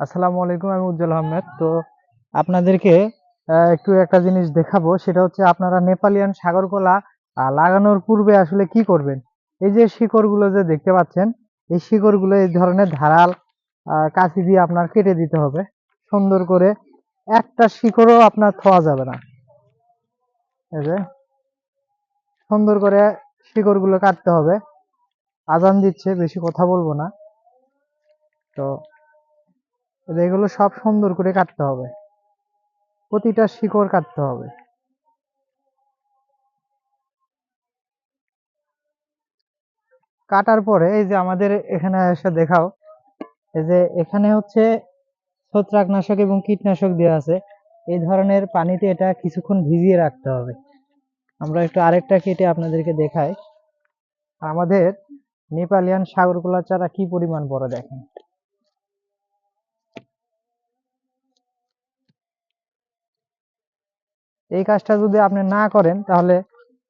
আসসালামু আলাইকুম, আমি উজ্জ্বল আহমেদ। তো আপনাদেরকে একটু একটা জিনিস দেখাবো, সেটা হচ্ছে আপনারা নেপালিয়ান সাগর কলা লাগানোর পূর্বে আসলে কি করবেন? এই যে শিকড়গুলো যে দেখতে পাচ্ছেন, এই শিকড়গুলো এই ধরনের ধারাল কাঁচি দিয়ে আপনার কেটে দিতে হবে। সুন্দর করে একটা শিকড়ও আপনার থোয়া যাবে না। এই যে সুন্দর করে শিকড়গুলো কাটতে হবে। আজান দিচ্ছে, বেশি কথা বলব না। তো এগুলো সব সুন্দর করে কাটতে হবে। প্রতিটা শিকড় কাটতে হবে। কাটার পরে এই যে আমাদের এখানে এসে দেখাও, এই যে এখানে হচ্ছে ছত্রাকনাশক এবং কীটনাশক দেওয়া আছে। এই ধরনের পানিতে এটা কিছুক্ষণ ভিজিয়ে রাখতে হবে। আমরা একটু আরেকটা কেটে আপনাদেরকে দেখাই। আমাদের নেপালিয়ান সাগরকলা চারা কি পরিমাণ বড় দেখেন? এই কাজটা যদি আপনি না করেন, তাহলে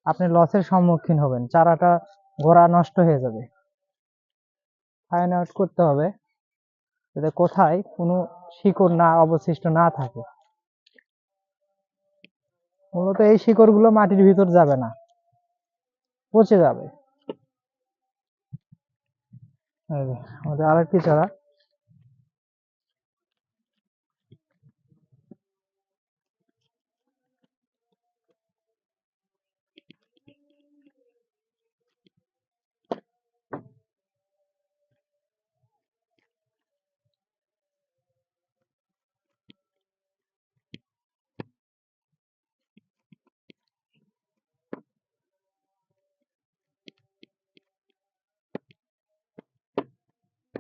আপনি লসের সম্মুখীন হবেন। চারাটা গোড়া নষ্ট হয়ে যাবে। ফাইন আউট করতে হবে যাতে কোথায় কোনো শিকড় না, অবশিষ্ট না থাকে। মূলত এই শিকড়গুলো মাটির ভিতর যাবে না। পচে যাবে। আমাদের আরেকটি চারা।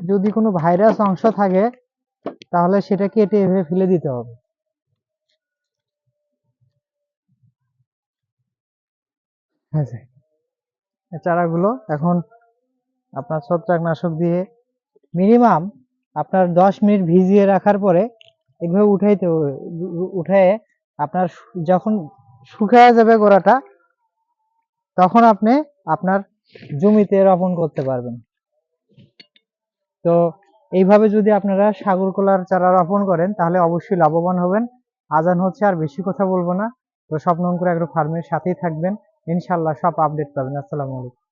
যদি কোনো ভাইরাস অংশ থাকে, তাহলে সেটা কেটে এভাবে ফেলে দিতে হবে। হ্যাঁ চারাগুলো এখন আপনার ছত্রাকনাশক দিয়ে মিনিমাম আপনার দশ মিনিট ভিজিয়ে রাখার পরে এভাবে উঠাইতে হবে। উঠায়ে আপনার যখন শুকায় যাবে গোড়াটা, তখন আপনি আপনার জমিতে রোপণ করতে পারবেন। তো এইভাবে যদি আপনারা সাগর কলার চারা রোপণ করেন, তাহলে অবশ্যই লাভবান হবেন। আজান হচ্ছে, আর বেশি কথা বলব না। তো স্বপ্নঙ্কুর অ্যাগ্রো ফার্মের সাথেই থাকবেন। ইনশাল্লাহ সব আপডেট পাবেন। আসসালামু আলাইকুম।